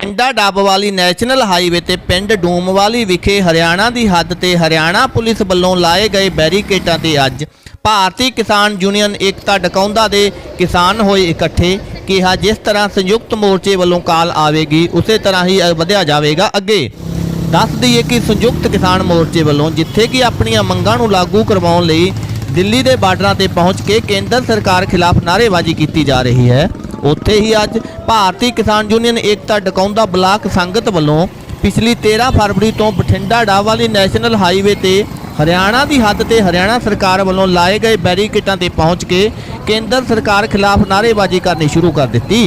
ਪਿੰਡਾ Dabwali national highway ਤੇ ਪਿੰਡ ਡੂਮਵਾਲੀ ਵਿਖੇ ਹਰਿਆਣਾ ਦੀ ਹੱਦ ਤੇ ਹਰਿਆਣਾ ਪੁਲਿਸ ਵੱਲੋਂ ਲਾਏ ਗਏ ਬੈਰੀਕੇਟਾਂ ਤੇ ਅੱਜ ਭਾਰਤੀ ਕਿਸਾਨ ਯੂਨੀਅਨ ਏਕਤਾ ਡਕਾਉਂਦਾ ਦੇ ਕਿਸਾਨ ਹੋਏ ਇਕੱਠੇ ਕਿਹਾ ਜਿਸ ਤਰ੍ਹਾਂ ਸੰਯੁਕਤ ਮੋਰਚੇ ਵੱਲੋਂ ਕਾਲ ਆਵੇਗੀ, ਉਸੇ ਤਰ੍ਹਾਂ ਹੀ ਵਧਿਆ ਜਾਵੇਗਾ ਅੱਗੇ। ਦੱਸ ਦਈਏ ਕਿ ਸੰਯੁਕਤ ਕਿਸਾਨ ਮੋਰਚੇ ਵੱਲੋਂ ਜਿੱਥੇ ਕਿ ਆਪਣੀਆਂ ਮੰਗਾਂ ਨੂੰ ਲਾਗੂ ਕਰਵਾਉਣ ਲਈ ਦਿੱਲੀ ਦੇ ਬਾਰਡਰਾਂ ਤੇ ਪਹੁੰਚ ਕੇ ਕੇਂਦਰ ਸਰਕਾਰ ਖਿਲਾਫ ਨਾਅਰੇਬਾਜ਼ੀ ਕੀਤੀ ਜਾ ਰਹੀ ਹੈ। ਉੱਥੇ ਹੀ ਅੱਜ ਭਾਰਤੀ ਕਿਸਾਨ ਯੂਨੀਅਨ ਏਕਤਾ ਡਕਾਉਂਦਾ ਬਲਾਕ ਸੰਗਤ ਵੱਲੋਂ ਪਿਛਲੀ 13 ਫਰਵਰੀ ਤੋਂ ਬਠਿੰਡਾ ਡਾਵਾਲੀ ਨੈਸ਼ਨਲ ਹਾਈਵੇ ਤੇ ਹਰਿਆਣਾ ਦੀ ਹੱਦ ਤੇ ਹਰਿਆਣਾ ਸਰਕਾਰ ਵੱਲੋਂ ਲਾਏ ਗਏ ਬੈਰੀਕੇਟਾਂ ਤੇ ਪਹੁੰਚ ਕੇ ਕੇਂਦਰ ਸਰਕਾਰ ਖਿਲਾਫ ਨਾਅਰੇਬਾਜ਼ੀ ਕਰਨੀ ਸ਼ੁਰੂ ਕਰ ਦਿੱਤੀ।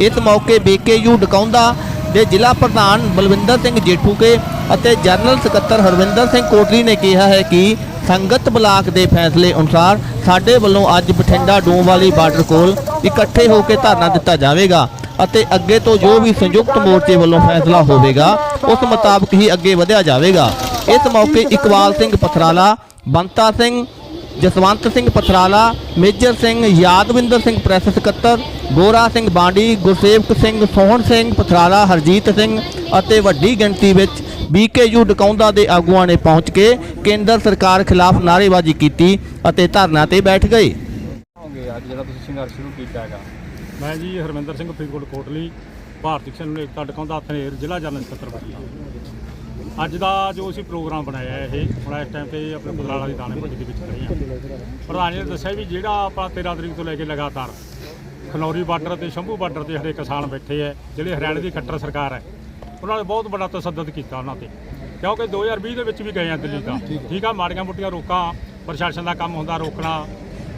ਇਸ ਮੌਕੇ ਬੀਕੇਯੂ ਡਕਾਉਂਦਾ ਦੇ ਜ਼ਿਲ੍ਹਾ ਪ੍ਰਧਾਨ ਬਲਵਿੰਦਰ ਸਿੰਘ ਜੇਠੂਕੇ ਅਤੇ ਜਨਰਲ ਸਕੱਤਰ ਹਰਵਿੰਦਰ ਸਿੰਘ ਕੋਟਲੀ ਨੇ ਕਿਹਾ ਹੈ ਕਿ ਸੰਗਤ ਬਲਾਕ ਦੇ ਫੈਸਲੇ ਅਨੁਸਾਰ ਸਾਡੇ ਵੱਲੋਂ ਅੱਜ ਬਠਿੰਡਾ ਡੂਮਵਾਲੀ ਬਾਰਡਰ ਕੋਲ ਇਕੱਠੇ ਹੋ ਕੇ ਧਰਨਾ ਦਿੱਤਾ ਜਾਵੇਗਾ ਅਤੇ ਅੱਗੇ ਤੋਂ ਜੋ ਵੀ ਸੰਯੁਕਤ ਮੋਰਚੇ ਵੱਲੋਂ ਫੈਸਲਾ ਹੋਵੇਗਾ, ਉਸ ਮੁਤਾਬਕ ਹੀ ਅੱਗੇ ਵਧਿਆ ਜਾਵੇਗਾ। ਇਸ ਮੌਕੇ ਇਕਬਾਲ ਸਿੰਘ ਪਥਰਾਲਾ, ਬੰਤਾ ਸਿੰਘ, ਜਸਵੰਤ ਸਿੰਘ ਪਥਰਾਲਾ, ਮੇਜਰ ਸਿੰਘ ਯਾਦਵਿੰਦਰ ਸਿੰਘ ਪ੍ਰੈਸ ਸਕੱਤਰ, ਗੋਰਾ ਸਿੰਘ ਬਾਂਡੀ, ਗੁਰਸੇਵਕ ਸਿੰਘ, ਸੋਹਣ ਸਿੰਘ ਪਥਰਾਲਾ, ਹਰਜੀਤ ਸਿੰਘ ਅਤੇ ਵੱਡੀ ਗਿਣਤੀ ਵਿੱਚ ਬੀਕੇਯੂ ਡਕਾਉਂਦਾ ਦੇ ਆਗੂਆਂ ਨੇ ਪਹੁੰਚ ਕੇ ਕੇਂਦਰ ਸਰਕਾਰ ਖਿਲਾਫ ਨਾਅਰੇਬਾਜ਼ੀ ਕੀਤੀ ਅਤੇ ਧਰਨਾ ਤੇ ਬੈਠ ਗਏ। ਹੋਗੇ ਜਿਹੜਾ ਤੁਸੀਂ ਸੰਘਰਸ਼ ਸ਼ੁਰੂ ਕੀਤਾ ਹੈਗਾ। ਮੈਂ ਜੀ ਹਰਮਿੰਦਰ ਸਿੰਘ ਫਰੀਦਕੋਟ ਕੋਟਲੀ ਭਾਰਤੀ ਕਿਸਾਨ ਨੂੰ ਏਕਤਾ ਡਕਾਉਂਦਾ ਥਨੇਰ ਜ਼ਿਲ੍ਹਾ ਜਨਰਲ ਸਕੱਤਰ ਬਠਿੰਡਾ ਅੱਜ ਦਾ ਜੋ ਅਸੀਂ ਪ੍ਰੋਗਰਾਮ ਬਣਾਇਆ ਹੈ ਇਹ ਹੁਣ ਇਸ ਟਾਈਮ ਤੇ ਆਪਣੇ ਬਦਲਾਲਾ ਦੀ ਦਾਣੇ ਮੰਡੀ ਦੇ ਵਿੱਚ ਖੜੇ ਹਾਂ। ਪ੍ਰਧਾਨ ਜੀ ਨੇ ਦੱਸਿਆ ਵੀ ਜਿਹੜਾ ਆਪਾਂ 13 ਤਰੀਕ ਤੋਂ ਲੈ ਕੇ ਲਗਾਤਾਰ ਖਨੌਰੀ ਬਾਰਡਰ ਤੇ ਸ਼ੰਭੂ ਬਾਰਡਰ ਤੇ ਹਰੇ ਕਿਸਾਨ ਬੈਠੇ ਹੈ ਜਿਹੜੇ ਹਰਿਆਣੇ ਦੀ ਖੱਟਰ ਸਰਕਾਰ ਹੈ ਉਹਨਾਂ ਨੇ ਬਹੁਤ ਵੱਡਾ ਤਸੱਦਦ ਕੀਤਾ ਉਹਨਾਂ ਤੇ। ਕਿਉਂਕਿ 2020 ਦੇ ਵਿੱਚ ਵੀ ਗਏ ਆ ਦਿੱਲੀ ਤਾਂ। ਠੀਕ ਆ ਮਾੜੀਆਂ ਮੋਟੀਆਂ ਰੋਕਾਂ ਪ੍ਰਸ਼ਾਸਨ ਦਾ ਕੰਮ ਹੁੰਦਾ ਰੋਕਣਾ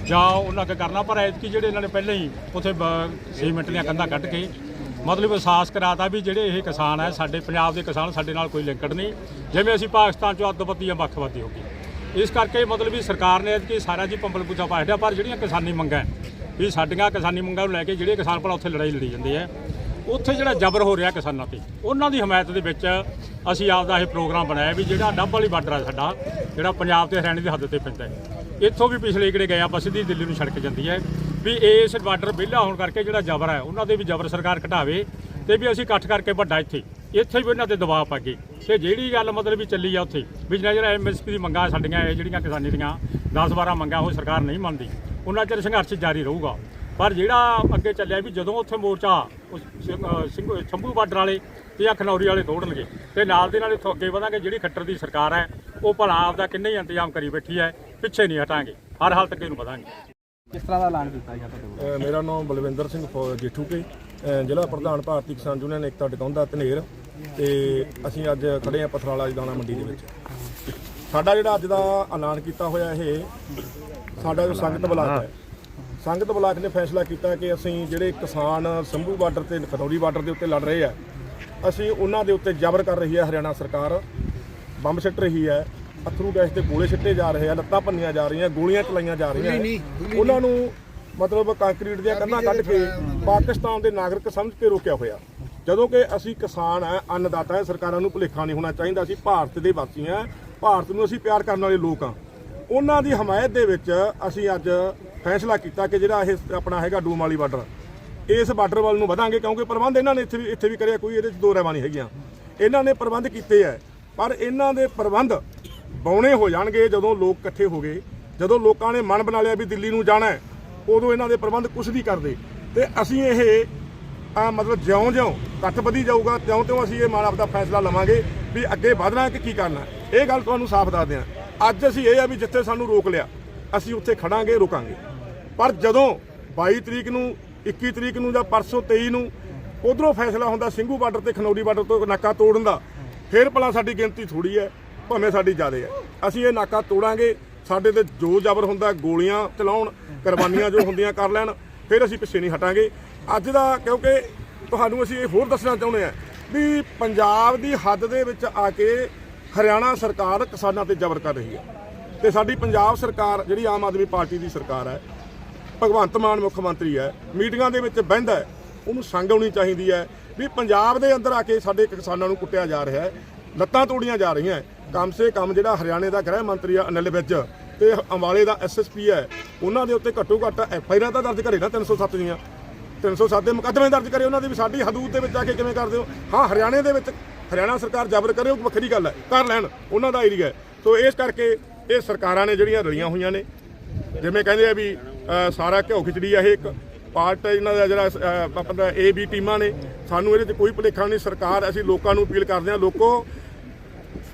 ਜਾਂ ਉਹਨਾਂ ਅੱਗੇ ਕਰਨਾ, ਪਰ ਐਤਕੀ ਜਿਹੜੇ ਇਹਨਾਂ ਨੇ ਪਹਿਲਾਂ ਹੀ ਉੱਥੇ 6 ਮਿੰਟ ਦੀਆਂ ਕੰਧਾਂ ਕੱਢ ਕੇ, ਮਤਲਬ ਅਹਿਸਾਸ ਕਰਾਤਾ ਵੀ ਜਿਹੜੇ ਇਹ ਕਿਸਾਨ ਹੈ ਸਾਡੇ, ਪੰਜਾਬ ਦੇ ਕਿਸਾਨ ਸਾਡੇ ਨਾਲ ਕੋਈ ਲਿੰਕੜ ਨਹੀਂ। ਜਿਵੇਂ ਅਸੀਂ ਪਾਕਿਸਤਾਨ ਚੋਂ ਅੱਤਵਾਦੀ ਜਾਂ ਵੱਖਵਾਦੀ ਹੋ ਗਏ ਇਸ ਕਰਕੇ ਮਤਲਬ ਵੀ ਸਰਕਾਰ ਨੇ ਐਤਕੀ ਸਾਰਾ ਜੀ ਪੰਬਲ ਪੁੱਛਾ ਪਾਇਆ ਪਰ ਜਿਹੜੀਆਂ ਕਿਸਾਨੀ ਮੰਗਾਂ ਵੀ ਸਾਡੀਆਂ ਕਿਸਾਨੀ ਮੰਗਾਂ ਨੂੰ ਲੈ ਕੇ ਜਿਹੜੇ ਕਿਸਾਨ ਭਲਾ ਉੱਥੇ ਲੜਾਈ ਲੜੀ ਜਾਂਦੇ ਹੈ ਉੱਥੇ ਜਿਹੜਾ ਜ਼ਬਰ ਹੋ ਰਿਹਾ ਕਿਸਾਨਾਂ ਤੇ, ਉਹਨਾਂ ਦੀ ਹਮਾਇਤ ਦੇ ਵਿੱਚ ਅਸੀਂ ਆਪਦਾ ਇਹ ਪ੍ਰੋਗਰਾਮ ਬਣਾਇਆ ਵੀ ਜਿਹੜਾ ਡੱਬ ਵਾਲੀ ਬਾਰਡਰ ਹੈ ਸਾਡਾ, ਜਿਹੜਾ ਪੰਜਾਬ ਤੇ ਹਰਿਆਣੇ ਦੀ ਹੱਦ ਤੇ ਪੈਂਦਾ ਹੈ ਇੱਥੋਂ ਵੀ ਪਿਛਲੇ ਕਿਹੜੇ ਗਏ ਆਪਾਂ ਸਿੱਧੀ ਦਿੱਲੀ ਨੂੰ ਸੜਕ ਜਾਂਦੀ ਹੈ ਵੀ ਇਸ ਬਾਰਡਰ ਵਿਹਲਾ ਹੋਣ ਕਰਕੇ ਜਿਹੜਾ ਜ਼ਬਰ ਹੈ, ਉਹਨਾਂ ਦੇ ਵੀ ਜ਼ਬਰ ਸਰਕਾਰ ਘਟਾਵੇ ਤੇ ਵੀ ਅਸੀਂ ਇਕੱਠ ਕਰਕੇ ਵੱਡਾ ਇੱਥੇ। ਇੱਥੇ ਵੀ ਉਹਨਾਂ ਤੇ ਦਬਾਅ ਪਾ ਗਏ ਤੇ ਜਿਹੜੀ ਗੱਲ ਮਤਲਬ ਵੀ ਚੱਲੀ ਆ ਉੱਥੇ, ਵੀ ਜਿਹੜਾ ਜਿਹੜਾ ਐਮਐਸਪੀ ਦੀ ਮੰਗਾਂ ਸਾਡੀਆਂ, ਇਹ ਜਿਹੜੀਆਂ ਕਿਸਾਨੀ ਦੀਆਂ 10 12 ਮੰਗਾਂ ਉਹ ਸਰਕਾਰ ਨਹੀਂ ਮੰਨਦੀ। ਉਹਨਾਂ ਚਿਰ ਸੰਘਰਸ਼ ਜਾਰੀ ਰਹੂਗਾ। ਪਰ ਜਿਹੜਾ ਅੱਗੇ ਚੱਲਿਆ ਵੀ ਜਦੋਂ ਉੱਥੇ ਮੋਰਚਾ ਸਿੰਘ- ਸ਼ੰਭੂ ਬਾਰਡਰ ਵਾਲੇ ਤੇ ਜਾਂ ਖਨੌਰੀ ਵਾਲੇ ਤੋੜਨਗੇ ਤੇ ਨਾਲ ਦੇ ਨਾਲ ਇੱਥੋਂ ਅੱਗੇ ਵਧਾਂਗੇ ਜਿਹੜੀ ਖੱਟਰ ਦੀ ਸਰਕਾਰ ਹੈ ਉਹ ਭਲਾ ਆਪਦਾ ਕਿੰਨੇ ਹੀ ਇੰਤਜ਼ਾਮ ਕਰੀ ਬੈਠੀ ਹੈ ਪਿੱਛੇ ਨਹੀਂ ਹਟਾਂਗੇ ਹਰ ਹਾਲਤ ਅੱਗੇ ਨੂੰ ਵਧਾਂਗੇ। ਕਿਸ ਤਰ੍ਹਾਂ ਦਾ ਐਲਾਨ ਕੀਤਾ ਗਿਆ ਤੁਹਾਡੇ ਮੇਰਾ ਨਾਮ ਬਲਵਿੰਦਰ ਸਿੰਘ ਫੌ- ਜੇਠੂਕੇ ਅ, ਜ਼ਿਲ੍ਹਾ ਪ੍ਰਧਾਨ ਭਾਰਤੀ ਕਿਸਾਨ ਯੂਨੀਅਨ ਏਕਤਾ ਟਿਕਾਉਂਦਾ ਧਨੇਰ ਤੇ ਅਸੀਂ ਅੱਜ ਖੜੇ ਆ ਪਥਰਾਲਾ ਦੀ ਦਾਣਾ ਮੰਡੀ ਦੇ ਵਿੱਚ। ਸਾਡਾ ਜਿਹੜਾ ਅੱਜ ਦਾ ਐਲਾਨ ਕੀਤਾ ਹੋਇਆ ਇਹ ਸਾਡਾ ਜੋ ਸੰਗਤ ਬਲਾਕ ਹੈ ਸੰਗਤ ਬਲਾਕ ਨੇ ਫੈਸਲਾ ਕੀਤਾ ਕਿ ਅਸੀਂ ਜਿਹੜੇ ਕਿਸਾਨ ਸੰਭੂ ਬਾਰਡਰ ਤੇ ਖਨੌਰੀ ਬਾਰਡਰ ਦੇ ਉੱਤੇ ਲੜ ਰਹੇ ਆ ਅਸੀਂ ਉਹਨਾਂ ਦੇ ਉੱਤੇ ਜ਼ਬਰ ਕਰ ਰਹੀ ਹੈ ਹਰਿਆਣਾ ਸਰਕਾਰ। ਬੰਬ ਸਿੱਟ ਰਹੀ ਹੈ ਅਥਰੂ ਗੈਸ ਦੇ ਗੋਲੇ ਸਿੱਟੇ ਜਾ ਰਹੇ ਆ ਲੱਤਾਂ ਭੰਨੀਆਂ ਜਾ ਰਹੀਆਂ ਗੋਲੀਆਂ ਚਲਾਈਆਂ ਜਾ ਰਹੀਆਂ। ਉਹਨਾਂ ਨੂੰ ਮਤਲਬ ਕੰਕਰੀਟ ਦੀਆਂ ਕੰਧਾਂ ਕੱਢ ਕੇ ਪਾਕਿਸਤਾਨ ਦੇ ਨਾਗਰਿਕ ਸਮਝ ਕੇ ਰੋਕਿਆ ਹੋਇਆ। ਜਦੋਂ ਕਿ ਅਸੀਂ ਕਿਸਾਨ ਆ ਅੰਨਦਾਤਾ ਹੈ ਸਰਕਾਰਾਂ ਨੂੰ ਭੁਲੇਖਾ ਨਹੀਂ ਹੋਣਾ ਚਾਹੀਦਾ ਅਸੀਂ ਭਾਰਤ ਦੇ ਵਾਸੀ ਆ ਭਾਰਤ ਨੂੰ ਅਸੀਂ ਪਿਆਰ ਕਰਨ ਵਾਲੇ ਲੋਕ ਆ। ਉਹਨਾਂ ਦੀ ਹਮਾਇਤ ਦੇ ਵਿੱਚ ਅਸੀਂ ਅੱਜ ਫੈਸਲਾ ਕੀਤਾ ਕਿ ਜਿਹੜਾ ਇਹ ਆਪਣਾ ਹੈਗਾ ਡੂਮ ਵਾਲੀ ਬਾਰਡਰ, ਇਸ ਬਾਰਡਰ ਵੱਲ ਨੂੰ ਵਧਾਂਗੇ ਕਿਉਂਕਿ ਪ੍ਰਬੰਧ ਇਹਨਾਂ ਨੇ ਇੱਥੇ ਵੀ ਇੱਥੇ ਵੀ ਕਰਿਆ, ਕੋਈ ਇਹਦੇ 'ਚ ਦੋ ਰਹਿਵਾਂ ਨਹੀਂ ਹੈਗੀਆਂ। ਇਹਨਾਂ ਨੇ ਪ੍ਰਬੰਧ ਕੀਤੇ ਐ, ਪਰ ਇਹਨਾਂ ਦੇ ਪ੍ਰਬੰਧ ਬੌਣੇ ਹੋ ਜਾਣਗੇ ਜਦੋਂ ਲੋਕ ਇਕੱਠੇ ਹੋ ਗਏ। ਜਦੋਂ ਲੋਕਾਂ ਨੇ ਮਨ ਬਣਾ ਲਿਆ ਵੀ ਦਿੱਲੀ ਨੂੰ ਜਾਣਾ ਹੈ ਉਦੋਂ ਇਹਨਾਂ ਦੇ ਪ੍ਰਬੰਧ ਕੁਝ ਨਹੀਂ ਕਰਦੇ। ਤੇ ਅਸੀਂ ਇਹ ਆ ਮਤਲਬ ਜਿਉਂ-ਜਿਉਂ ਇਕੱਠ ਵਧੀ ਜਾਊਗਾ ਤਿਉਂ-ਤਿਉਂ ਅਸੀਂ ਇਹ ਮਨ ਆਪਦਾ ਫੈਸਲਾ ਲਵਾਂਗੇ ਵੀ ਅੱਗੇ ਵਧਣਾ ਕਿ ਕੀ ਕਰਨਾ ਇਹ ਗੱਲ ਤੁਹਾਨੂੰ ਸਾਫ਼ ਦੱਸਦੇ ਹਾਂ ਅੱਜ ਅਸੀਂ ਇਹ ਆ ਵੀ ਜਿੱਥੇ ਸਾਨੂੰ ਰੋਕ ਲਿਆ ਅਸੀਂ ਉੱਥੇ ਖੜਾਂਗੇ, ਰੁਕਾਂਗੇ। ਪਰ ਜਦੋਂ 22 ਤਰੀਕ ਨੂੰ 21 ਤਰੀਕ ਨੂੰ ਜਾਂ ਪਰਸੋਂ 23 ਨੂੰ ਉਧਰੋਂ ਫੈਸਲਾ ਹੁੰਦਾ ਸਿੰਘੂ ਬਾਰਡਰ ਤੇ, ਖਨੌਰੀ ਬਾਰਡਰ ਤੋਂ ਨਾਕਾ ਤੋੜਨ ਦਾ, ਫਿਰ ਭਲਾ ਸਾਡੀ ਗਿਣਤੀ ਥੋੜੀ ਹੈ, ਭਾਵੇਂ ਸਾਡੀ ਜ਼ਿਆਦਾ ਹੈ। ਅਸੀਂ ਇਹ ਨਾਕਾ ਤੋੜਾਂਗੇ, ਸਾਡੇ ਤੇ ਜੋ ਜ਼ਬਰ ਹੁੰਦਾ, ਗੋਲੀਆਂ ਚਲਾਉਣ, ਕੁਰਬਾਨੀਆਂ ਜੋ ਹੁੰਦੀਆਂ ਕਰ ਲੈਣ, ਫਿਰ ਅਸੀਂ ਪਿੱਛੇ ਨਹੀਂ ਹਟਾਂਗੇ। ਅੱਜ ਦਾ ਕਿਉਂਕਿ ਤੁਹਾਨੂੰ ਅਸੀਂ ਇਹ ਹੋਰ ਦੱਸਣਾ ਚਾਹੁੰਦੇ ਹਾਂ ਵੀ ਪੰਜਾਬ ਦੀ ਹੱਦ ਦੇ ਵਿੱਚ ਆ ਕੇ ਹਰਿਆਣਾ ਸਰਕਾਰ ਕਿਸਾਨਾਂ ਤੇ ਜ਼ਬਰ ਕਰ ਰਹੀ ਹੈ। ਤੇ ਸਾਡੀ ਪੰਜਾਬ ਸਰਕਾਰ, ਜਿਹੜੀ ਆਮ ਆਦਮੀ ਪਾਰਟੀ ਦੀ ਸਰਕਾਰ ਹੈ, ਭਗਵੰਤ ਮਾਨ ਮੁੱਖ ਮੰਤਰੀ ਹੈ, ਮੀਟਿੰਗਾਂ ਦੇ ਵਿੱਚ ਬਹਿੰਦਾ ਹੈ, ਉਹਨੂੰ ਸੰਗ ਆਉਣੀ ਚਾਹੀਦੀ ਹੈ ਵੀ ਪੰਜਾਬ ਦੇ ਅੰਦਰ ਆ ਕੇ ਸਾਡੇ ਕਿਸਾਨਾਂ ਨੂੰ ਕੁੱਟਿਆ ਜਾ ਰਿਹਾ ਹੈ, ਲੱਤਾਂ ਤੋੜੀਆਂ ਜਾ ਰਹੀਆਂ ਹੈ। ਕਮ ਸੇ ਕਮ ਜਿਹੜਾ ਹਰਿਆਣੇ ਦਾ ਗ੍ਰਹਿ ਮੰਤਰੀ ਆ, ਅਨਿਲ ਵਿਜ ਤੇ ਅੰਬਾਲੇ ਦਾ ਐਸਐਸਪੀ ਹੈ, ਉਹਨਾਂ ਦੇ ਉੱਤੇ ਘੱਟੋ ਘੱਟ ਐਫਆਈਆਰ ਤਾਂ ਦਰਜ ਕਰੇ ਨਾ 307 ਦੀਆਂ 307 ਦੇ ਮੁਕੱਦਮੇ ਦਰਜ ਕਰੇ ਉਹਨਾਂ ਦੀ ਵੀ ਸਾਡੀ ਹਦੂਦ ਦੇ ਵਿੱਚ ਆ ਕੇ ਕਿਵੇਂ ਕਰਦੇ ਹੋ? ਹਾਂ, ਹਰਿਆਣੇ ਦੇ ਵਿੱਚ ਹਰਿਆਣਾ ਸਰਕਾਰ ਜ਼ਬਰ ਕਰੇ, ਉਹ ਵੱਖਰੀ ਗੱਲ ਹੈ ਕਰ ਲੈਣ ਉਹਨਾਂ ਦਾ ਏਰੀਆ ਹੈ। ਸੋ ਇਸ ਕਰਕੇ ਇਹ ਸਰਕਾਰਾਂ ਨੇ ਜਿਹੜੀਆਂ ਰਲੀਆਂ ਹੋਈਆਂ ਨੇ, ਜਿਵੇਂ ਕਹਿੰਦੇ ਆ ਵੀ ਸਾਰਾ ਘਿਓ ਖਿਚੜੀ ਆ, ਇਹ ਇੱਕ ਪਾਰਟ ਇਹਨਾਂ ਦਾ ਜਿਹੜਾ ਆਪਣਾ ਏ ਬੀ ਟੀਮਾਂ ਨੇ। ਸਾਨੂੰ ਇਹਦੇ 'ਚ ਕੋਈ ਭੁਲੇਖਾ ਨਹੀਂ, ਸਰਕਾਰ, ਅਸੀਂ ਲੋਕਾਂ ਨੂੰ ਅਪੀਲ ਕਰਦੇ ਹਾਂ, ਲੋਕੋ,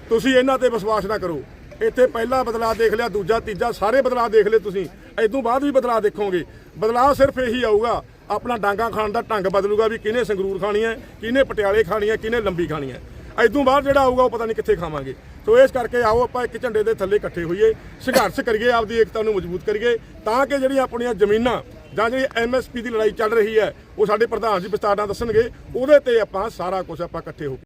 ਤੁਸੀਂ ਇਹਨਾਂ ਤੇ ਵਿਸ਼ਵਾਸ ਨਾ ਕਰੋ। ਇੱਥੇ ਪਹਿਲਾ ਬਦਲਾਅ ਦੇਖ ਲਿਆ, ਦੂਜਾ, ਤੀਜਾ, ਸਾਰੇ ਬਦਲਾਅ ਦੇਖ ਲਏ ਤੁਸੀਂ। ਇਦੋਂ ਬਾਅਦ ਵੀ ਬਦਲਾਅ ਦੇਖੋਗੇ। ਬਦਲਾਅ ਸਿਰਫ ਇਹੀ ਆਊਗਾ, ਆਪਣਾ ਡਾਂਗਾ ਖਾਣ ਦਾ ਢੰਗ ਬਦਲੂਗਾ ਵੀ ਕਿਹਨੇ ਸੰਗਰੂਰ ਖਾਣੀ ਹੈ, ਕਿਹਨੇ ਪਟਿਆਲੇ ਖਾਣੀ ਹੈ, ਕਿਹਨੇ ਲੰਬੀ ਖਾਣੀ ਹੈ। ਇਦੋਂ ਬਾਅਦ ਜਿਹੜਾ ਆਊਗਾ, ਉਹ ਪਤਾ ਨਹੀਂ ਕਿੱਥੇ ਖਾਵਾਂਗੇ। ਸੋ ਇਸ ਕਰਕੇ ਆਓ ਆਪਾਂ ਇੱਕ ਝੰਡੇ ਦੇ ਥੱਲੇ ਇਕੱਠੇ ਹੋਈਏ, ਸੰਘਰਸ਼ ਕਰੀਏ, ਆਪਦੀ ਏਕਤਾ ਨੂੰ ਮਜ਼ਬੂਤ ਕਰੀਏ, ਤਾਂ ਕਿ ਜਿਹੜੀਆਂ ਆਪਣੀਆਂ ਜ਼ਮੀਨਾਂ ਜਾਂ ਜਿਹੜੀ ਐਮਐਸਪੀ ਦੀ ਲੜਾਈ ਚੱਲ ਰਹੀ ਹੈ, ਉਹ ਸਾਡੇ ਪ੍ਰਧਾਨ ਜੀ ਵਿਸਤਾਰ ਨਾਲ ਦੱਸਣਗੇ, ਉਹਦੇ ਤੇ ਆਪਾਂ ਸਾਰਾ ਕੁਝ ਆਪਾਂ ਇਕੱਠੇ ਹੋ